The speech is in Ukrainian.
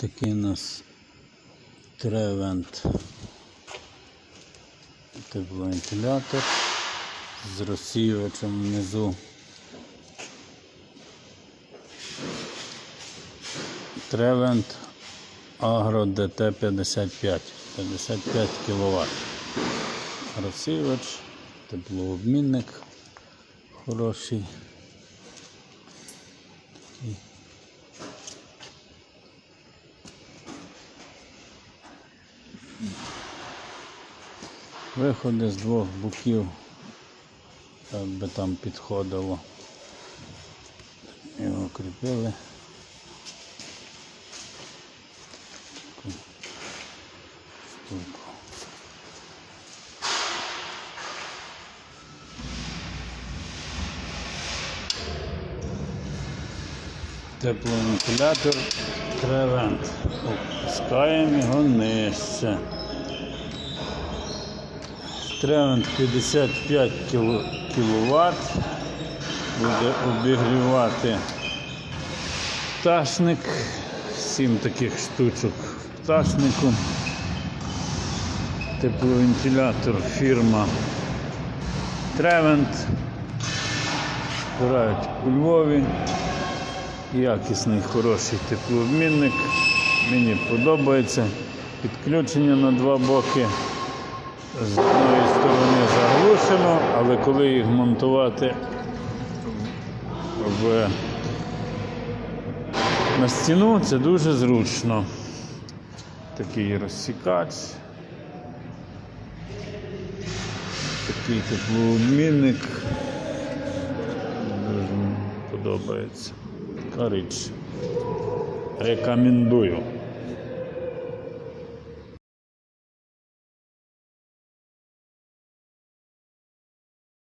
Такий у нас тревент тепловентилятор з розсіювачем внизу. Тревент Агро ДТ 55 55 кВт. Розсіювач, теплообмінник хороший. Виходи з двох боків, як би там підходило. Його кріпили. Штуку. Тепловентилятор Тревент. Опускаємо його нижче. Тревент 55 кВт. Буде обігрівати пташник. Сім таких штучок в пташнику. Тепловентилятор фірма Тревент. Збирають у Львові. Якісний хороший теплообмінник. Мені подобається. Підключення на два боки. З одної сторони заглушено, але коли їх монтувати в, на стіну, це дуже зручно. Такий розсікач. Такий теплообмінник. Дуже подобається. Річ. Рекомендую.